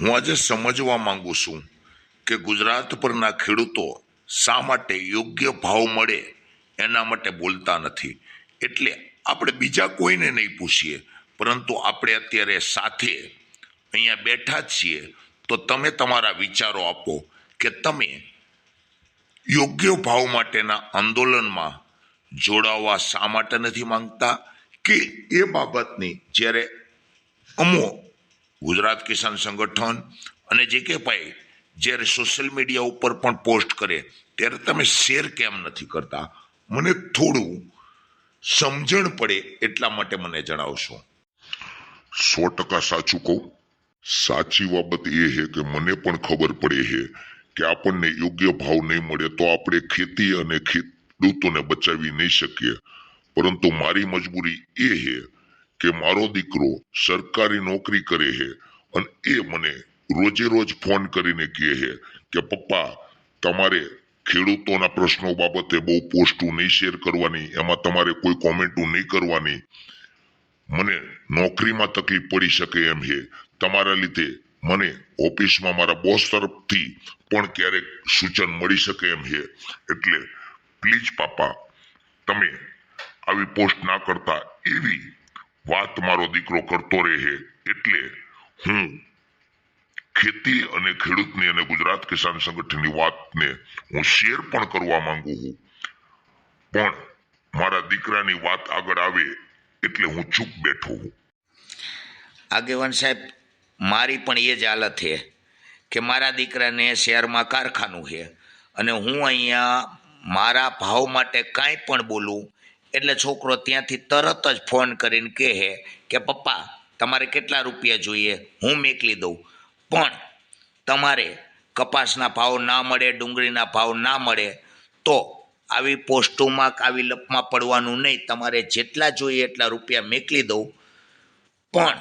હું આજે સમજવા માંગુ છું કે ગુજરાત પરના ખેડૂતો શા માટે યોગ્ય ભાવ મળે એના માટે બોલતા નથી. એટલે આપણે બીજા કોઈને નહીં પૂછીએ, પરંતુ આપણે અત્યારે સાથે અહીંયા બેઠા જ છીએ. તો તમે તમારા વિચારો આપો કે તમે યોગ્ય ભાવ માટેના આંદોલનમાં જોડાવા શા માટે નથી માંગતા? કે એ બાબતની જ્યારે અમો ગુજરાત કિસાન સંગઠન અને જે કે ભાઈ, જ્યારે સોશિયલ મીડિયા ઉપર પણ પોસ્ટ કરે, ત્યારે તમે શેર કેમ નથી કરતા? મને થોડું સમજણ પડે એટલા માટે મને જણાવશો. સો ટકા સાચું કહું. સાચી બાબત એ છે કે મને પણ ખબર પડે છે કે આપણને યોગ્ય ભાવ નહીં મળે તો આપણે ખેતી અને ખેડૂતોને બચાવી નહીં શકીએ. પરંતુ મારી મજબૂરી એ છે કે મારો દીકરો સરકારી નોકરી કરે છે અને એ મને રોજે રોજ ફોન કરીને કહે છે કે, પપ્પા, તમારે ખેડૂતોના પ્રશ્નો બાબતે બહુ પોસ્ટું નહીં શેર કરવાની, એમાં તમારે કોઈ કોમેન્ટો નહીં કરવાની. મને નોકરીમાં તકલીફ પડી શકે એમ છે. તમારા લીધે મને ઓફિસમાં મારા બોસ તરફથી પણ ક્યારેક સૂચન મળી શકે એમ છે. એટલે પ્લીઝ પાપા તમે આવી પોસ્ટ ના કરતા એવી વાત મારો દીકરો કરતો રહે એટલે હું ખેતી અને ખેડૂતની અને ગુજરાત કિસાન સંગઠનની વાતને હું શેર પણ કરવા માંગુ છું. પણ મારા દીકરાની વાત આગળ આવે એટલે હું ચૂપ બેઠો હું આગેવાન સાહેબ, મારી પણ એ જ હાલત છે કે મારા દીકરાને શહેરમાં કારખાનું છે અને હું અહીંયા મારા ભાવ માટે કાંઈ પણ બોલું એટલે છોકરો ત્યાંથી તરત જ ફોન કરીને કહે કે, પપ્પા, તમારે કેટલા રૂપિયા જોઈએ? હું મેકલી દઉં. પણ તમારે કપાસના ભાવ ના મળે, ડુંગળીના ભાવ ના મળે, તો આવી પોસ્ટોમાં આવી લપમાં પડવાનું નહીં. તમારે જેટલા જોઈએ એટલા રૂપિયા મેકલી દઉં. પણ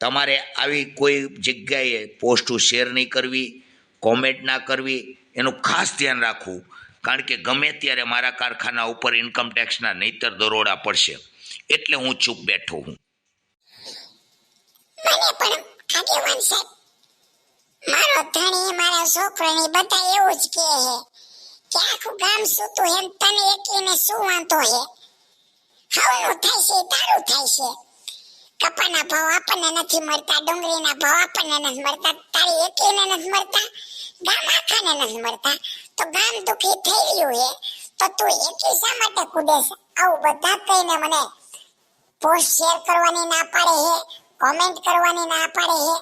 તમારે આવી કોઈ જગ્યાએ પોસ્ટું શેર નહીં કરવી, કોમેન્ટ ના કરવી. એનું ખાસ ધ્યાન રાખવું. કારણ કે ગમે ત્યારે મારા કારખાના ઉપર ઇન્કમ ટેક્સના નહીતર દરોડા પડશે, એટલે હું ચૂપ બેઠો હું. મારો ધણી, મારા છોકરાની બધા એવું જ કહે છે કે આખું ગામ સૂતું એમ તને એકલીને શું વાંધો છે? હવનું થાય છે, તારું થાય છે. કપાના ભાવ આપણને નથી મળતા, ડુંગળીના ભાવ આપણને નથી મળતા, તારી એકલીને નથી મળતા, ગામ આખાને નથી મળતા. તો ગામ દુખી થઈ રહ્યું છે, તો તું એકલી શા માટે કૂદે છે? આવું બધા કહીને મને પોસ્ટ શેર કરવાની ના પાડે છે કોમેન્ટ કરવાની ના પાડે છે.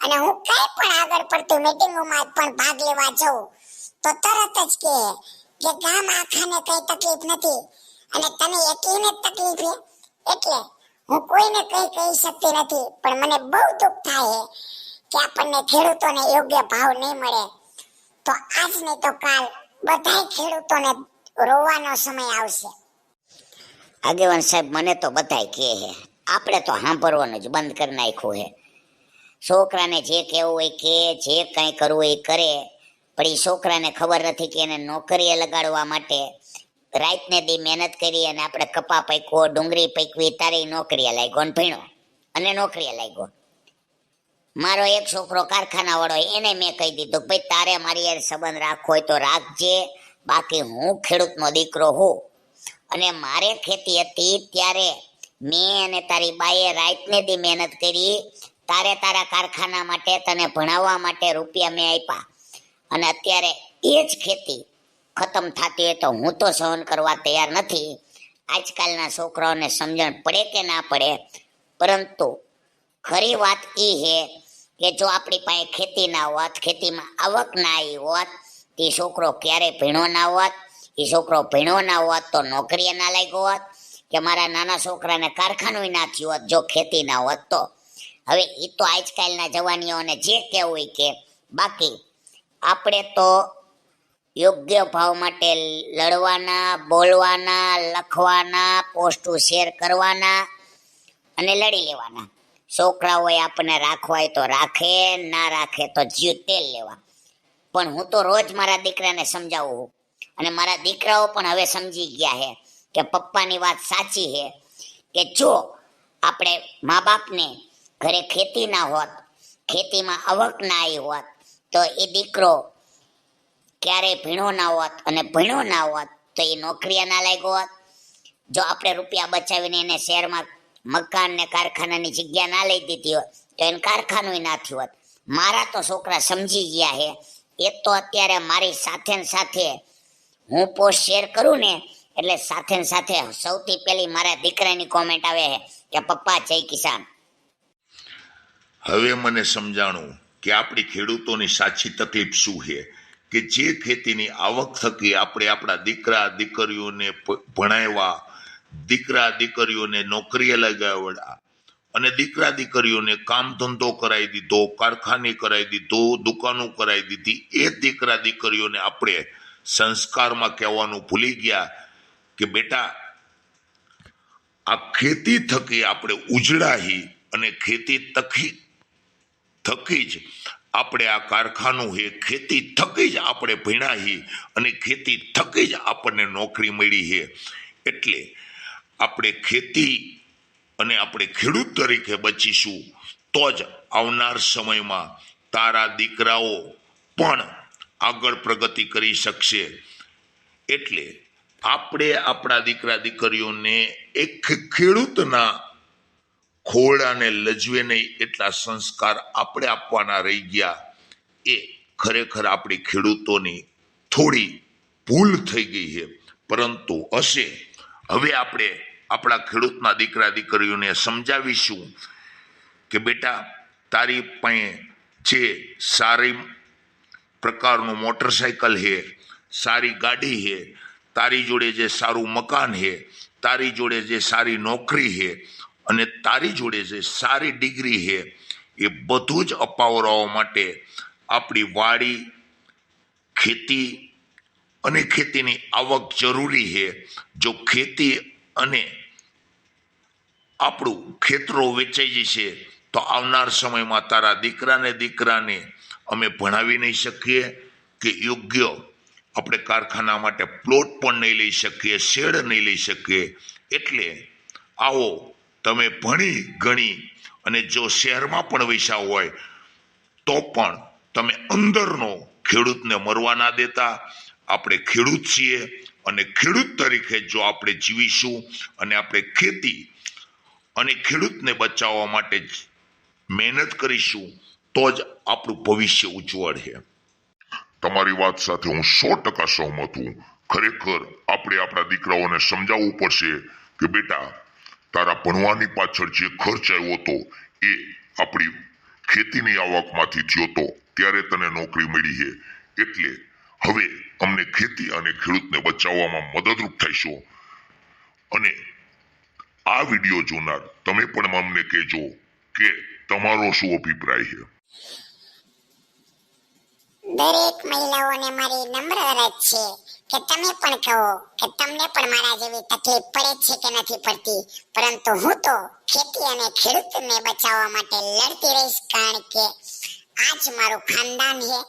અને હું કઈ પણ આગળ પડતી મીટિંગોમાં પણ ભાગ લેવા જઉં, તો તરત જ કહે કે ગામ આખાને કઈ તકલીફ નથી, અને તને એકલીને તકલીફ છે? એટલે હું કોઈને કઈ કહી શકતી નથી, પણ મને બહુ દુઃખ થાય છે કે આપણને ખેડૂતોને યોગ્ય ભાવ નહીં મળે. તો આજ નહીં તો કાલ બધા ખેડૂતોને રોવાનો સમય આવશે. આગેવાન સાહેબ, મને તો બધાય કહે છે, આપણે તો સાંભળવાનું જ બંધ કરી નાખ્યું છે. છોકરાને જે કહેવું હોય કે, જે કંઈ કરવું હોય કરે, પણ એ છોકરાને ખબર નથી કે એને નોકરીએ લગાડવા માટે રાતને દી મહેનત કરી અને આપણે કપા પૈકો ડુંગળી પૈકવી, તારે નોકરીએ લાગ્યો ને ભણ્યો. અને નોકરીએ લાગ્યો. મારો એક છોકરો કારખાના વાળો એને મેં કહી દીધું, ભાઈ, તારે મારી યાર સંબંધ રાખવો હોય તો રાખજે, બાકી હું ખેડૂતનો દીકરો હું. અને મારે ખેતી હતી ત્યારે મેં અને તારી બાએ રાતને દી મહેનત કરી, તારે તારા કારખાના માટે તને ભણાવવા માટે રૂપિયા મેં આપ્યા. અને અત્યારે એ જ ખેતી ખતમ થતી હોય તો હું તો સહન કરવા તૈયાર નથી. આજકાલના છોકરાઓને સમજણ પડે કે ના પડે? પરંતુ ખરી વાત એ છે કે જો આપણી પાસે ખેતી ના હોત, ખેતીમાં આવક ના આવી હોત તે છોકરો ક્યારેય ભીણો ના હોત એ છોકરો ભીણો ના હોત તો નોકરીએ ના લાગ્યો હોત, કે મારા નાના છોકરાને કારખાનું ના થયું હોત જો ખેતી ના હોત તો. હવે એ તો આજકાલના જવાનીઓને જે કહેવું હોય કે બાકી આપણે તો યોગ્ય ભાવ માટે લડવાના, બોલવાના, લખવાના, પોસ્ટો શેર કરવાના અને લડી લેવાના. છોકરાઓએ આપણને રાખવા હોય તો રાખે, ના રાખે તો જીવ તેલ લેવા. પણ હું તો રોજ મારા દીકરાને સમજાવું અને મારા દીકરાઓ પણ હવે સમજી ગયા છે કે પપ્પાની વાત સાચી છે કે જો આપણે મા બાપને ઘરે ખેતી ના હોત, ખેતીમાં આવક ના આવી હોત, તો એ દીકરો ક્યારેય ભીણો ના હોત અને ભીણો ના હોત તો એ નોકરીએ ના લાગ્યો હોત. જો આપણે રૂપિયા બચાવીને એને શહેરમાં મકાન ને કારખાનાની જગ્યા ના લઈ દીધી હોત, તો એને કારખાનું ના થયું હોત. મારા તો છોકરા સમજી ગયા હે. એ તો અત્યારે મારી સાથે સાથે હું પોસ્ટ શેર કરું ને, એટલે સાથે સાથે સૌથી પહેલી મારા દીકરાની કોમેન્ટ આવે છે કે, પપ્પા, જય કિસાન. હવે મને સમજાણું કે આપણી ખેડૂતોની સાચી તકલીફ શું છે? કે જે ખેતીની આવક થકી આપણે આપણા દીકરા, દીકરીઓને ભણાવ્યા દીકરા દીકરીઓને નોકરીએ લગાવડા અને દીકરા દીકરીઓને કામ ધંધો કરાવી દીધો, કારખાને કરાવી દીધો, દુકાનો કરાવી દીધી. એ દીકરા દીકરીઓને આપણે સંસ્કારમાં કહેવાનું ભૂલી ગયા કે બેટા, આ ખેતી થકી આપણે ઉજળાહી અને ખેતી તકી થકી જ આપણે આ કારખાનું હે ખેતી થકી જ આપણે ભીણાહી અને ખેતી થકી જ આપણને નોકરી મળી છે. એટલે આપણે ખેતી અને આપણે ખેડૂત તરીકે બચીશું, તો જ આવનાર સમયમાં તારા દીકરાઓ પણ આગળ પ્રગતિ કરી શકશે. એટલે આપણે આપણા દીકરા દીકરીઓને એક ખેડૂતના ખોળાને લજવે નહીં, એટલા સંસ્કાર આપણે આપવાના રહી ગયા. એ ખરેખર આપણી ખેડૂતોની થોડી ભૂલ થઈ ગઈ છે, પરંતુ હશે હવે આપણે આપણા ખેડૂતના દીકરા દીકરીઓને સમજાવીશું કે બેટા, તારી પાસે જે સારી પ્રકારનું મોટરસાયકલ છે, સારી ગાડી છે, તારી જોડે જે સારું મકાન છે, તારી જોડે જે સારી નોકરી છે અને તારી જોડે જે સારી ડિગ્રી છે, એ બધું જ અપાવરાઓ માટે આપણી વાડી, ખેતી અને ખેતીની આવક જરૂરી છે. જો ખેતી અને આપણું ખેતરો વેચાઈ જશે, તો આવનાર સમયમાં તારા દીકરાને દીકરાને અમે ભણાવી નહીં શકીએ કે યોગ્ય આપણે કારખાના માટે પ્લોટ પણ નહીં લઈ શકીએ, શેડ નહીં લઈ શકીએ. એટલે આવો તમે ભણી ગણી અને જો શહેરમાં પણ વૈસા હોય, તો પણ તમે અંદરનો ખેડૂતને મરવા ના દેતા આપણે ખેડૂત છીએ અને ખેડૂત તરીકે જો આપણે જીવીશું અને આપણે ખેતી અને ખેડૂતને બચાવવા માટે જ મહેનત કરીશું, તો જ આપણું ભવિષ્ય ઉજ્જવળ છે. તમારી વાત સાથે હું સો ટકા સહમત હું ખરેખર આપણે આપણા દીકરાઓને સમજાવવું પડશે કે બેટા, તારા ભણવાની પાછળ જે ખર્ચ આવ્યો હતો એ આપણી ખેતીની આવકમાંથી થયો હતો ત્યારે તને નોકરી મળી છે. એટલે હવે અમને ખેતી અને ખેડૂતને બચાવવામાં મદદરૂપ થઈશો. અને આ વીડિયો જોનાર તમે પણ અમને કહેજો કે તમારો શું અભિપ્રાય છે? દરેક મહિલાઓને મારી નમ્ર અરજ છે કે તમે પણ કહો કે તમને પણ મારા જેવી તકલીફ પડે છે કે નથી પડતી. પરંતુ હું તો ખેતી અને ખેડૂતને બચાવવા માટે લડતી રહીશ કારણ કે આ જ મારું ખાનદાન છે.